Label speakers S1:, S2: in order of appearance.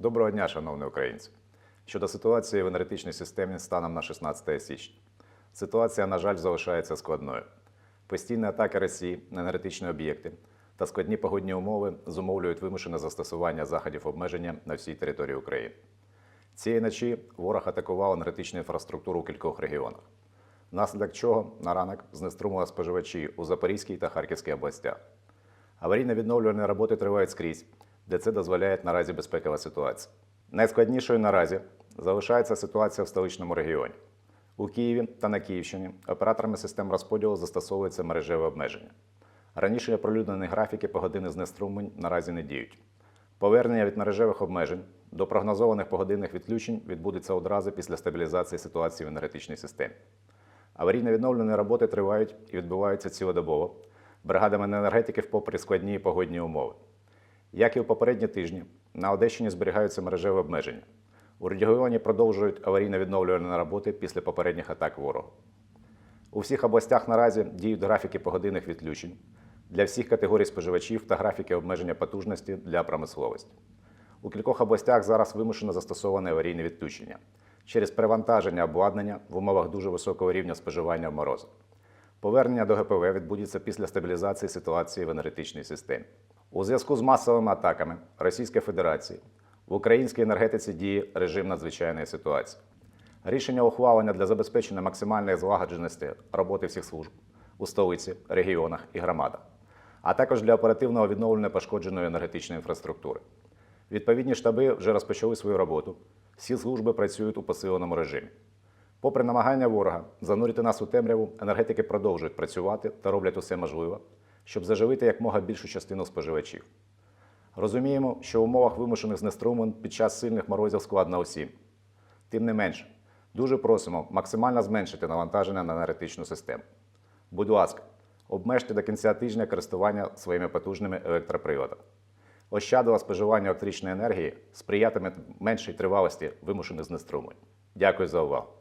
S1: Доброго дня, шановні українці. Щодо ситуації в енергетичній системі станом на 16 січня. Ситуація, на жаль, залишається складною. Постійні атаки Росії на енергетичні об'єкти та складні погодні умови зумовлюють вимушене застосування заходів обмеження на всій території України. Цієї ночі ворог атакував енергетичну інфраструктуру у кількох регіонах, внаслідок чого на ранок знеструмили споживачі у Запорізькій та Харківській областях. Аварійно-відновлювальні роботи тривають скрізь, де це дозволяє наразі безпекова ситуація. Найскладнішою наразі залишається ситуація в столичному регіоні. У Києві та на Київщині операторами систем розподілу застосовуються мережеві обмеження. Раніше оприлюднені графіки погодинних знеструмлень наразі не діють. Повернення від мережевих обмежень до прогнозованих погодинних відключень відбудеться одразу після стабілізації ситуації в енергетичній системі. Аварійно-відновлені роботи тривають і відбуваються цілодобово бригадами енергетиків попри складні погодні умови. Як і в попередні тижні, на Одещині зберігаються мережеві обмеження. У регіоні продовжують аварійно-відновлювальні роботи після попередніх атак ворогу. У всіх областях наразі діють графіки погодинних відключень для всіх категорій споживачів та графіки обмеження потужності для промисловості. У кількох областях зараз вимушено застосоване аварійне відключення через перевантаження обладнання в умовах дуже високого рівня споживання в морози. Повернення до ГПВ відбудеться після стабілізації ситуації в енергетичній системі. У зв'язку з масовими атаками Російської Федерації в українській енергетиці діє режим надзвичайної ситуації. Рішення ухвалення для забезпечення максимальної злагодженості роботи всіх служб у столиці, регіонах і громадах, а також для оперативного відновлення пошкодженої енергетичної інфраструктури. Відповідні штаби вже розпочали свою роботу. Всі служби працюють у посиленому режимі. Попри намагання ворога занурити нас у темряву, енергетики продовжують працювати та роблять усе можливе, щоб заживити якмога більшу частину споживачів. Розуміємо, що в умовах вимушених знеструмлень під час сильних морозів складно усім. Тим не менше, дуже просимо максимально зменшити навантаження на енергетичну систему. Будь ласка, обмежте до кінця тижня користування своїми потужними електроприладами. Ощадливе споживання електричної енергії сприятиме меншій тривалості вимушених знеструмлень. Дякую за увагу.